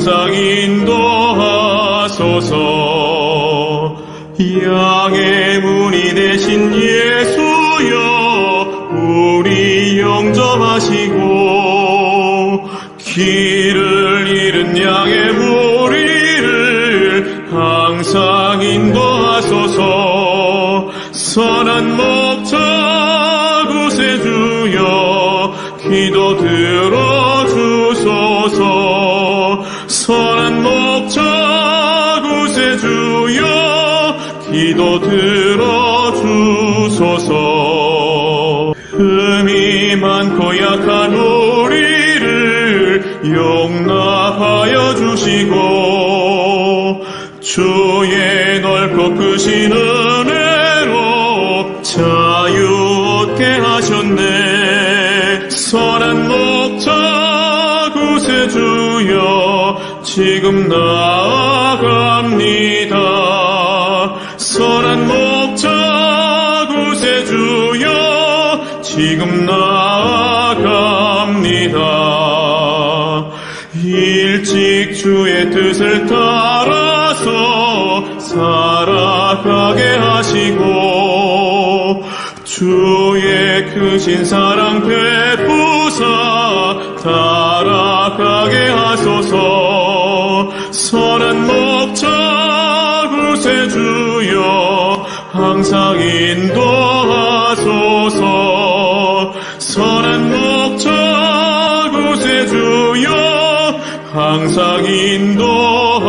항상 인도하소서. 양의 문이 되신 예수여 우리 영접하시고 길을 잃은 양의 무리를 항상 인도하소서. 선한 목자 구세주여 기도 들어주소서 기도 들어주소서. 흠이 많고 약한 우리를 용납하여 주시고 주의 넓고 크신 은혜로 자유 얻게 하셨네. 선한 목자 구세주여 지금 나아갑니다 지금 나아갑니다. 일찍 주의 뜻을 따라서 살아가게 하시고 주의 크신 사랑 베푸사 따라가게 하소서. 선한 목자 구세주여 항상 인도하소서 항상 인도하소서